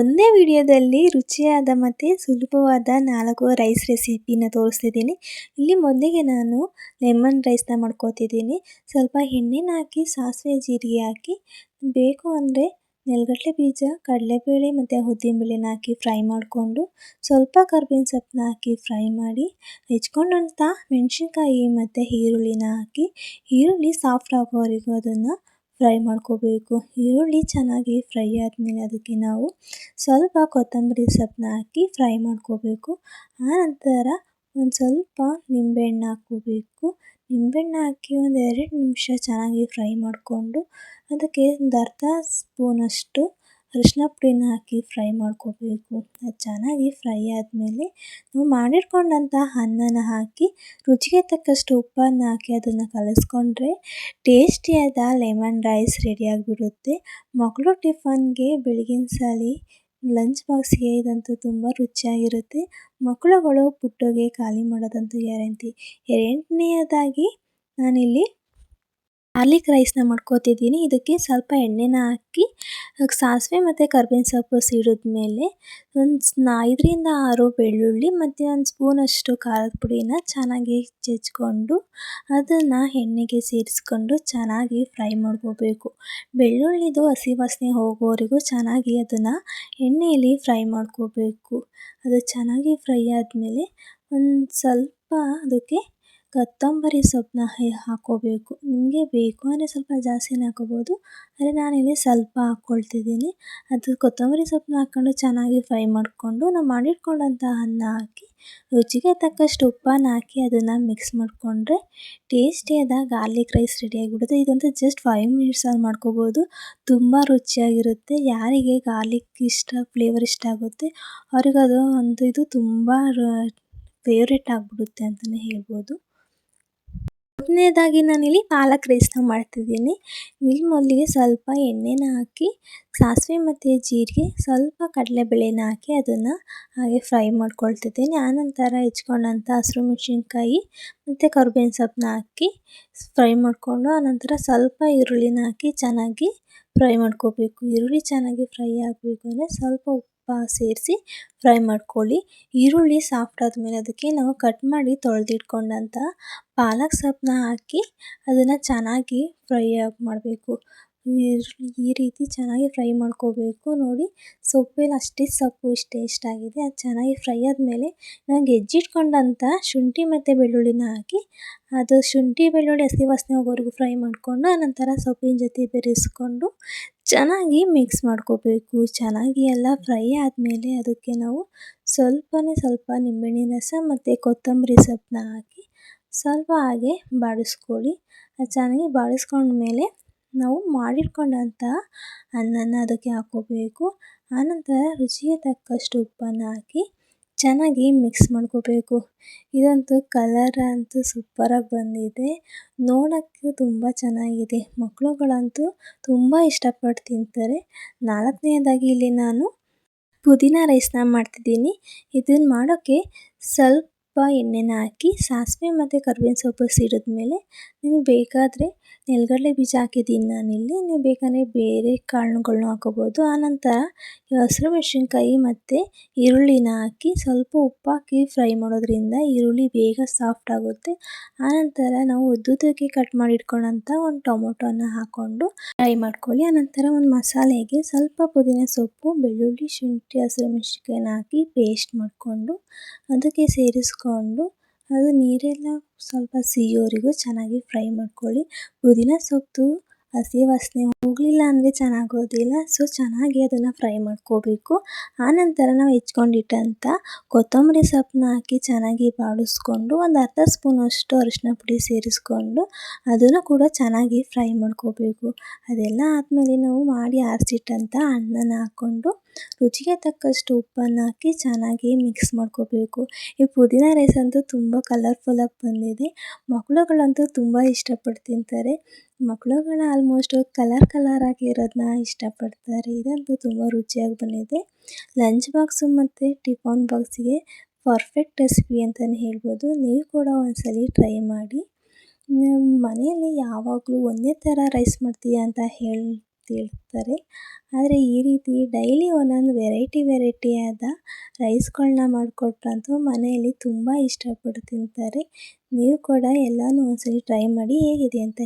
ಒಂದೇ ವಿಡಿಯೋದಲ್ಲಿ ರುಚಿಯಾದ ಮತ್ತು ಸುಲಭವಾದ ನಾಲ್ಕು ರೈಸ್ ರೆಸಿಪಿನ ತೋರಿಸ್ತಿದ್ದೀನಿ. ಇಲ್ಲಿ ಮೊದಲಿಗೆ ನಾನು ಲೆಮನ್ ರೈಸ್ನ ಮಾಡ್ಕೋತಿದ್ದೀನಿ. ಸ್ವಲ್ಪ ಎಣ್ಣೆನ ಹಾಕಿ, ಸಾಸಿವೆ ಜೀರಿಗೆ ಹಾಕಿ, ಬೇಕು ಅಂದರೆ ನೆಲಗಡಲೆ ಬೀಜ, ಕಡಲೆಬೇಳೆ ಮತ್ತು ಉದ್ದಿನಬೇಳೆನ ಹಾಕಿ ಫ್ರೈ ಮಾಡಿಕೊಂಡು, ಸ್ವಲ್ಪ ಕರ್ಬೇವಿನ ಸೊಪ್ಪನ್ನ ಹಾಕಿ ಫ್ರೈ ಮಾಡಿ ಹೆಚ್ಕೊಂಡಂಥ ಮೆಣಸಿನ್ಕಾಯಿ ಮತ್ತು ಈರುಳ್ಳಿನ ಹಾಕಿ, ಈರುಳ್ಳಿ ಸಾಫ್ಟ್ ಆಗೋವರೆಗೂ ಅದನ್ನು ಫ್ರೈ ಮಾಡ್ಕೋಬೇಕು. ಈರುಳ್ಳಿ ಚೆನ್ನಾಗಿ ಫ್ರೈ ಆದಮೇಲೆ ಅದಕ್ಕೆ ನಾವು ಸ್ವಲ್ಪ ಕೊತ್ತಂಬರಿ ಸೊಪ್ಪನ್ನ ಹಾಕಿ ಫ್ರೈ ಮಾಡ್ಕೋಬೇಕು. ಆನಂತರ ಒಂದು ಸ್ವಲ್ಪ ನಿಂಬೆಹಣ್ಣು ಹಾಕ್ಕೋಬೇಕು. ನಿಂಬೆಹಣ್ಣು ಹಾಕಿ ಒಂದು ಎರಡು ನಿಮಿಷ ಚೆನ್ನಾಗಿ ಫ್ರೈ ಮಾಡಿಕೊಂಡು ಅದಕ್ಕೆ ಒಂದು ಅರ್ಧ ಸ್ಪೂನಷ್ಟು ಅರಿಶಿನ ಪುಡಿನ ಹಾಕಿ ಫ್ರೈ ಮಾಡ್ಕೋಬೇಕು. ಅದು ಚೆನ್ನಾಗಿ ಫ್ರೈ ಆದಮೇಲೆ ನಾವು ಮಾಡಿಟ್ಕೊಂಡಂಥ ಅನ್ನನ ಹಾಕಿ ರುಚಿಗೆ ತಕ್ಕಷ್ಟು ಉಪ್ಪನ್ನು ಹಾಕಿ ಅದನ್ನು ಕಲಸ್ಕೊಂಡ್ರೆ ಟೇಸ್ಟಿಯಾದ ಲೆಮನ್ ರೈಸ್ ರೆಡಿಯಾಗಿಬಿಡುತ್ತೆ ಮಕ್ಕಳು ಟಿಫನ್ಗೆ ಬೆಳಗಿನ ಸಲ ಲಂಚ್ ಬಾಕ್ಸ್ಗೆ ಇದಂತೂ ತುಂಬ ರುಚಿಯಾಗಿರುತ್ತೆ. ಮಕ್ಕಳುಗಳು ಪುಟ್ಟೋಗೆ ಖಾಲಿ ಮಾಡೋದಂತೂ ಗ್ಯಾರಂಟಿ. ಎರಡನೆಯದಾಗಿ ನಾನಿಲ್ಲಿ ಗಾರ್ಲಿಕ್ ರೈಸ್ನ ಮಾಡ್ಕೋತಿದ್ದೀನಿ ಇದಕ್ಕೆ ಸ್ವಲ್ಪ ಎಣ್ಣೆನ ಹಾಕಿ ಸಾಸಿವೆ ಮತ್ತು ಕರ್ಬೇವಿನ ಸೊಪ್ಪು ಸಿಡಿದ್ಮೇಲೆ ಒಂದು ಐದರಿಂದ ಆರು ಬೆಳ್ಳುಳ್ಳಿ ಮತ್ತು ಒಂದು ಸ್ಪೂನಷ್ಟು ಖಾರದ ಪುಡಿನ ಚೆನ್ನಾಗಿ ಜಜ್ಜಿಕೊಂಡು ಅದನ್ನು ಎಣ್ಣೆಗೆ ಸೇರಿಸ್ಕೊಂಡು ಚೆನ್ನಾಗಿ ಫ್ರೈ ಮಾಡ್ಕೋಬೇಕು. ಬೆಳ್ಳುಳ್ಳಿದು ಹಸಿ ವಾಸನೆ ಹೋಗೋವರೆಗೂ ಚೆನ್ನಾಗಿ ಅದನ್ನು ಎಣ್ಣೆಯಲ್ಲಿ ಫ್ರೈ ಮಾಡ್ಕೋಬೇಕು. ಅದು ಚೆನ್ನಾಗಿ ಫ್ರೈ ಆದಮೇಲೆ ಒಂದು ಸ್ವಲ್ಪ ಅದಕ್ಕೆ ಕೊತ್ತಂಬರಿ ಸೊಪ್ಪನ್ನ ಹಾಕ್ಕೋಬೇಕು ನಿಮಗೆ ಬೇಕು ಅಂದರೆ ಸ್ವಲ್ಪ ಜಾಸ್ತಿನೇ ಹಾಕ್ಕೋಬೋದು ಆದರೆ ನಾನಿಲ್ಲಿ ಸ್ವಲ್ಪ ಹಾಕ್ಕೊಳ್ತಿದ್ದೀನಿ ಅದು ಕೊತ್ತಂಬರಿ ಸೊಪ್ಪನ್ನ ಹಾಕ್ಕೊಂಡು ಚೆನ್ನಾಗಿ ಫ್ರೈ ಮಾಡಿಕೊಂಡು ನಾವು ಮಾಡಿಟ್ಕೊಂಡಂಥ ಅನ್ನ ಹಾಕಿ, ರುಚಿಗೆ ತಕ್ಕಷ್ಟು ಉಪ್ಪನ್ನು ಹಾಕಿ ಅದನ್ನು ಮಿಕ್ಸ್ ಮಾಡಿಕೊಂಡ್ರೆ ಟೇಸ್ಟಿಯಾದ ಗಾರ್ಲಿಕ್ ರೈಸ್ ರೆಡಿಯಾಗಿಬಿಡುತ್ತೆ ಇದಂತೂ ಜಸ್ಟ್ ಫೈವ್ ಮಿನಿಟ್ಸಲ್ಲಿ ಮಾಡ್ಕೋಬೋದು. ತುಂಬ ರುಚಿಯಾಗಿರುತ್ತೆ. ಯಾರಿಗೆ ಗಾರ್ಲಿಕ್ ಇಷ್ಟ ಫ್ಲೇವರ್ ಇಷ್ಟ ಆಗುತ್ತೆ ಅವ್ರಿಗದು ಒಂದು ಇದು ತುಂಬ ಫೇವ್ರೇಟ್ ಆಗಿಬಿಡುತ್ತೆ ಅಂತಲೇ ಹೇಳ್ಬೋದು. ಮೊದಲನೇದಾಗಿ ನಾನಿಲ್ಲಿ ಪಾಲಕ್ ರೈಸ್ನ ಮಾಡ್ತಿದ್ದೀನಿ. ಇಲ್ಲಿ ಮೊದಲಿಗೆ ಸ್ವಲ್ಪ ಎಣ್ಣೆನ ಹಾಕಿ, ಸಾಸಿವೆ ಮತ್ತು ಜೀರಿಗೆ, ಸ್ವಲ್ಪ ಕಡಲೆಬೇಳೆನ ಹಾಕಿ ಅದನ್ನು ಹಾಗೆ ಫ್ರೈ ಮಾಡ್ಕೊಳ್ತಿದ್ದೀನಿ. ಆನಂತರ ಹೆಚ್ಕೊಂಡಂಥ ಹಸಿರು ಮೆಣಸಿನ್ಕಾಯಿ ಮತ್ತು ಕರ್ಬೇವಿನ ಸೊಪ್ಪನ್ನ ಹಾಕಿ ಫ್ರೈ ಮಾಡಿಕೊಂಡು, ಆನಂತರ ಸ್ವಲ್ಪ ಈರುಳ್ಳಿನ ಹಾಕಿ ಚೆನ್ನಾಗಿ ಫ್ರೈ ಮಾಡ್ಕೋಬೇಕು. ಈರುಳ್ಳಿ ಚೆನ್ನಾಗಿ ಫ್ರೈ ಆಗಬೇಕು ಅಂದರೆ ಸ್ವಲ್ಪ ಸೇರಿಸಿ ಫ್ರೈ ಮಾಡ್ಕೊಳ್ಳಿ. ಈರುಳ್ಳಿ ಸಾಫ್ಟ್ ಆದಮೇಲೆ ಅದಕ್ಕೆ ನಾವು ಕಟ್ ಮಾಡಿ ತೊಳೆದಿಟ್ಕೊಂಡಂತ ಪಾಲಕ್ ಸೊಪ್ಪನ್ನ ಹಾಕಿ ಅದನ್ನು ಚೆನ್ನಾಗಿ ಫ್ರೈ ಮಾಡಬೇಕು. ಈ ರೀತಿ ಚೆನ್ನಾಗಿ ಫ್ರೈ ಮಾಡ್ಕೋಬೇಕು. ನೋಡಿ ಸೊಪ್ಪೇಲಿ ಅಷ್ಟೇ ಸೊಪ್ಪು, ಇಷ್ಟು ಟೇಸ್ಟಾಗಿದೆ ಅದು ಚೆನ್ನಾಗಿ ಫ್ರೈ ಆದಮೇಲೆ ನಾನು ಗೆಜ್ಜಿಟ್ಕೊಂಡಂಥ ಶುಂಠಿ ಮತ್ತು ಬೆಳ್ಳುಳ್ಳಿನ ಹಾಕಿ, ಅದು ಶುಂಠಿ, ಬೆಳ್ಳುಳ್ಳಿ, ಹಸಿ ವಾಸನೆ ಹೋಗೋವರೆಗೂ ಫ್ರೈ ಮಾಡಿಕೊಂಡು, ಆನಂತರ ಸೊಪ್ಪಿನ ಜೊತೆ ಬೆರೆಸ್ಕೊಂಡು ಚೆನ್ನಾಗಿ ಮಿಕ್ಸ್ ಮಾಡ್ಕೋಬೇಕು. ಚೆನ್ನಾಗಿ ಎಲ್ಲ ಫ್ರೈ ಆದಮೇಲೆ ಅದಕ್ಕೆ ನಾವು ಸ್ವಲ್ಪನೇ ಸ್ವಲ್ಪ ನಿಂಬೆಹಣ್ಣಿನ ರಸ ಮತ್ತು ಕೊತ್ತಂಬರಿ ಸೊಪ್ಪನ್ನ ಹಾಕಿ ಸ್ವಲ್ಪ ಹಾಗೆ ಬಾಡಿಸ್ಕೊಳ್ಳಿ. ಅದು ಚೆನ್ನಾಗಿ ಬಾಡಿಸ್ಕೊಂಡ್ಮೇಲೆ ನಾವು ಮಾಡಿಟ್ಕೊಂಡಂಥ ಅನ್ನನ ಅದಕ್ಕೆ ಹಾಕ್ಕೋಬೇಕು. ಆನಂತರ ರುಚಿಗೆ ತಕ್ಕಷ್ಟು ಉಪ್ಪನ್ನು ಹಾಕಿ ಚೆನ್ನಾಗಿ ಮಿಕ್ಸ್ ಮಾಡ್ಕೋಬೇಕು. ಇದಂತೂ ಕಲರ್ ಅಂತೂ ಸೂಪರಾಗಿ ಬಂದಿದೆ. ನೋಡೋಕ್ಕೆ ತುಂಬ ಚೆನ್ನಾಗಿದೆ. ಮಕ್ಕಳುಗಳಂತೂ ತುಂಬ ಇಷ್ಟಪಟ್ಟು ತಿಂತಾರೆ. ನಾಲ್ಕನೇದಾಗಿ ಇಲ್ಲಿ ನಾನು ಪುದೀನ ರೈಸ್ನ ಮಾಡ್ತಿದ್ದೀನಿ. ಇದನ್ನು ಮಾಡೋಕ್ಕೆ ಸ್ವಲ್ಪ ಎಣ್ಣೆನ ಹಾಕಿ ಸಾಸಿವೆ ಮತ್ತು ಕರ್ಬೇವಿನ ಸೊಪ್ಪು ಸಿಡಿದ್ಮೇಲೆ ನಿಮ್ಗೆ ಬೇಕಾದರೆ ನೆಲಗಡಲೆ ಬೀಜ ಹಾಕಿದ್ದೀನಿ ನಾನಿಲ್ಲಿ. ನೀವು ಬೇಕಾದರೆ ಬೇರೆ ಕಾಳುಗಳ್ನ ಹಾಕೋಬೋದು. ಆನಂತರ ಹಸಿರು ಮೆಣಸಿನ್ಕಾಯಿ ಮತ್ತು ಈರುಳ್ಳಿನ ಹಾಕಿ ಸ್ವಲ್ಪ ಉಪ್ಪು ಹಾಕಿ ಫ್ರೈ ಮಾಡೋದ್ರಿಂದ ಈರುಳ್ಳಿ ಬೇಗ ಸಾಫ್ಟ್ ಆಗುತ್ತೆ. ಆನಂತರ ನಾವು ಉದ್ದುದಕ್ಕೆ ಕಟ್ ಮಾಡಿ ಒಂದು ಟೊಮೊಟೊನ ಹಾಕ್ಕೊಂಡು ಫ್ರೈ ಮಾಡ್ಕೊಳ್ಳಿ. ಆನಂತರ ಒಂದು ಮಸಾಲೆಗೆ ಸ್ವಲ್ಪ ಪುದೀನ ಸೊಪ್ಪು, ಬೆಳ್ಳುಳ್ಳಿ, ಶುಂಠಿ, ಹಸಿರು ಮೆಣಸಿನ್ಕಾಯಿನ ಹಾಕಿ ಪೇಸ್ಟ್ ಮಾಡಿಕೊಂಡು ಅದಕ್ಕೆ ಸೇರಿಸ್ಕೊಂಡು ಅದು ನೀರೆಲ್ಲ ಸ್ವಲ್ಪ ಸಿಹಿಯೋವರೆಗೂ ಚೆನ್ನಾಗಿ ಫ್ರೈ ಮಾಡ್ಕೊಳ್ಳಿ. ಪುದೀನ ಸೊಪ್ಪು, ಹಸಿ ವಾಸನೆ ಹೋಗಲಿಲ್ಲ ಅಂದರೆ ಚೆನ್ನಾಗೋದಿಲ್ಲ ಸೊ ಚೆನ್ನಾಗಿ ಅದನ್ನು ಫ್ರೈ ಮಾಡ್ಕೋಬೇಕು. ಆನಂತರ ನಾವು ಹೆಚ್ಕೊಂಡಿಟ್ಟಂಥ ಕೊತ್ತಂಬರಿ ಸೊಪ್ಪನ್ನ ಹಾಕಿ ಚೆನ್ನಾಗಿ ಬಾಡಿಸ್ಕೊಂಡು ಒಂದು ಅರ್ಧ ಸ್ಪೂನಷ್ಟು ಅರಿಶಿನ ಪುಡಿ ಸೇರಿಸ್ಕೊಂಡು ಅದನ್ನು ಕೂಡ ಚೆನ್ನಾಗಿ ಫ್ರೈ ಮಾಡ್ಕೋಬೇಕು. ಅದೆಲ್ಲ ಆದಮೇಲೆ ನಾವು ಮಾಡಿ ಆರಿಸಿಟ್ಟಂಥ ಅನ್ನನ ಹಾಕ್ಕೊಂಡು ರುಚಿಗೆ ತಕ್ಕಷ್ಟು ಉಪ್ಪನ್ನು ಹಾಕಿ ಚೆನ್ನಾಗಿ ಮಿಕ್ಸ್ ಮಾಡ್ಕೋಬೇಕು. ಈ ಪುದೀನ ರೈಸ್ ಅಂತೂ ತುಂಬ ಕಲರ್ಫುಲ್ಲಾಗಿ ಬಂದಿದೆ. ಮಕ್ಕಳುಗಳಂತೂ ತುಂಬ ಇಷ್ಟಪಟ್ಟು ತಿಂತಾರೆ. ಮಕ್ಕಳುಗಳು ಆಲ್ಮೋಸ್ಟು ಕಲರ್ ಕಲರ್ ಆಗಿರೋದನ್ನ ಇಷ್ಟಪಡ್ತಾರೆ. ಇದಂತೂ ತುಂಬ ರುಚಿಯಾಗಿ ಬಂದಿದೆ. ಲಂಚ್ ಬಾಕ್ಸು ಮತ್ತು ಟಿಫನ್ ಬಾಕ್ಸಿಗೆ ಪರ್ಫೆಕ್ಟ್ ರೆಸಿಪಿ ಅಂತಲೇ ಹೇಳ್ಬೋದು. ನೀವು ಕೂಡ ಒಂದ್ಸಲಿ ಟ್ರೈ ಮಾಡಿ. ಮನೆಯಲ್ಲಿ ಯಾವಾಗಲೂ ಒಂದೇ ಥರ ರೈಸ್ ಮಾಡ್ತೀಯ ಅಂತ ಹೇಳಿ ಇಡ್ತಾರೆ ಆದರೆ ಈ ರೀತಿ ಡೈಲಿ ಒಂದೊಂದು ವೆರೈಟಿ ವೆರೈಟಿಯಾದ ರೈಸ್ಗಳನ್ನ ಮಾಡಿಕೊಟ್ರಂತೂ ಮನೆಯಲ್ಲಿ ತುಂಬ ಇಷ್ಟಪಟ್ಟು ತಿಂತಾರೆ. ನೀವು ಕೂಡ ಎಲ್ಲನೂ ಒಂದ್ಸರಿ ಟ್ರೈ ಮಾಡಿ ಹೇಗಿದೆ ಅಂತ